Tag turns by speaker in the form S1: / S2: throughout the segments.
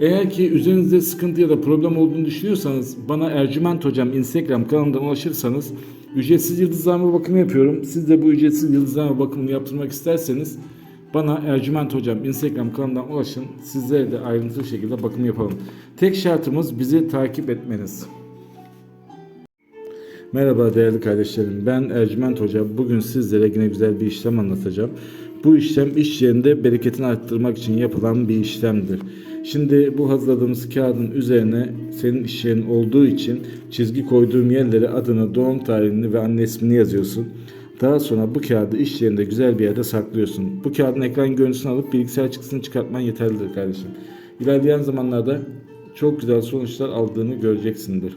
S1: Eğer ki üzerinizde sıkıntı ya da problem olduğunu düşünüyorsanız bana Ercüment Hocam Instagram kanalından ulaşırsanız ücretsiz yıldızlama bakımı yapıyorum. Siz de bu ücretsiz yıldızlama bakımını yaptırmak isterseniz bana Ercüment Hocam Instagram kanalından ulaşın. Sizlere de ayrıntılı şekilde bakım yapalım. Tek şartımız bizi takip etmeniz. Merhaba değerli kardeşlerim. Ben Ercüment Hoca. Bugün sizlere yine güzel bir işlem anlatacağım. Bu işlem iş yerinde bereketini arttırmak için yapılan bir işlemdir. Şimdi bu hazırladığımız kağıdın üzerine senin iş yerin olduğu için çizgi koyduğum yerlere adını, doğum tarihini ve anne ismini yazıyorsun. Daha sonra bu kağıdı iş yerinde güzel bir yerde saklıyorsun. Bu kağıdın ekran görüntüsünü alıp bilgisayar çıktısını çıkartman yeterlidir kardeşim. İlerleyen zamanlarda çok güzel sonuçlar aldığını göreceksindir.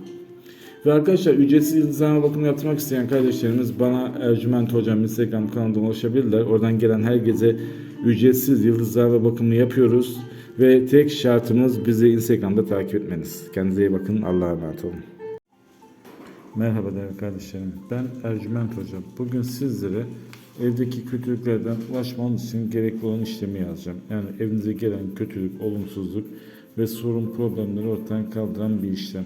S1: Ve arkadaşlar ücretsiz yıldızlama bakımı yaptırmak isteyen kardeşlerimiz bana Ercüment Hocam Instagram kanalından ulaşabilirler. Oradan gelen herkese ücretsiz yıldızlama bakımı yapıyoruz. Ve tek şartımız bizi Instagram'da takip etmeniz. Kendinize iyi bakın. Allah'a emanet olun. Merhaba değerli kardeşlerim. Ben Ercüment Hocam. Bugün sizlere evdeki kötülüklerden ulaşmanız için gerekli olan işlemi yazacağım. Yani evinize gelen kötülük, olumsuzluk ve sorun problemleri ortadan kaldıran bir işlem.